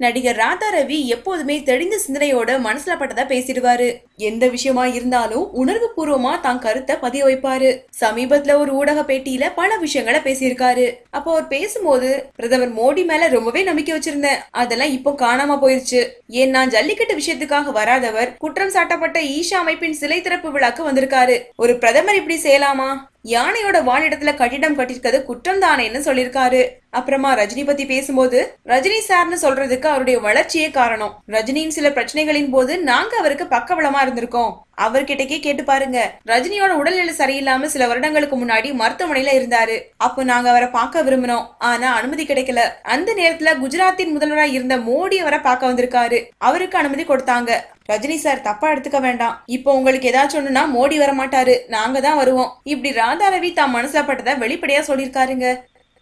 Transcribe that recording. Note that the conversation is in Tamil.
நடிகர் ராதா ரவி எப்போதுமே தெளிந்த சிந்தனையோட மனசுல பட்டதா பேசிடுவாரு. எந்த விஷயமா இருந்தாலும் உணர்வு பூர்வமா தான் கருத்தை பதிய வைப்பாரு சமீபத்துல ஒரு ஊடக பேட்டியில பல விஷயங்களை பேசியிருக்காரு. அப்போ அவர் பேசும்போது பிரதமர் மோடி மேல ரொம்பவே நம்பிக்கை வச்சிருந்தேன். அதெல்லாம் இப்போ காணாம போயிருச்சு. ஏன்னா ஜல்லிக்கட்டு விஷயத்துக்காக வராதவர் குற்றம் சாட்டப்பட்ட ஈஷா அமைப்பின் சிலை திறப்பு விழாக்கு வந்திருக்காரு. ஒரு பிரதமர் இப்படி செய்யலாமா? யானையோட வாழிடத்துல கட்டிடம் கட்டிருக்கிறது குற்றம் தானேன்னு சொல்லியிருக்காரு. அப்புறமா ரஜினி பத்தி பேசும்போது ரஜினி சார்னு சொல்றதுக்கு அவருடைய வளர்ச்சியே காரணம். ரஜினியின் சில பிரச்சனைகளின் போது நாங்க அவருக்கு பக்கபலமா இருந்திருக்கோம். அவர்கிட்டக்கே கேட்டு பாருங்க. ரஜினியோட உடல்நிலை சரியில்லாம சில வருடங்களுக்கு முன்னாடி மருத்துவமனையில இருந்தாரு. அப்போ நாங்க அவரை பார்க்க விரும்பினோம். ஆனா அனுமதி கிடைக்கல. அந்த நேரத்துல குஜராத்தின் முதல்வராக இருந்த மோடி அவரை பார்க்க வந்திருக்காரு. அவருக்கு அனுமதி கொடுத்தாங்க. ரஜினி சார் தப்பா எடுத்துக்க வேண்டாம். இப்போ உங்களுக்கு ஏதாச்சும் ஒண்ணுனா மோடி வர மாட்டாரு நாங்க தான் வருவோம். இப்படி ராதா ரவி தான் மனசுல பட்டதை வெளிப்படையா சொல்லியிருக்காருங்க.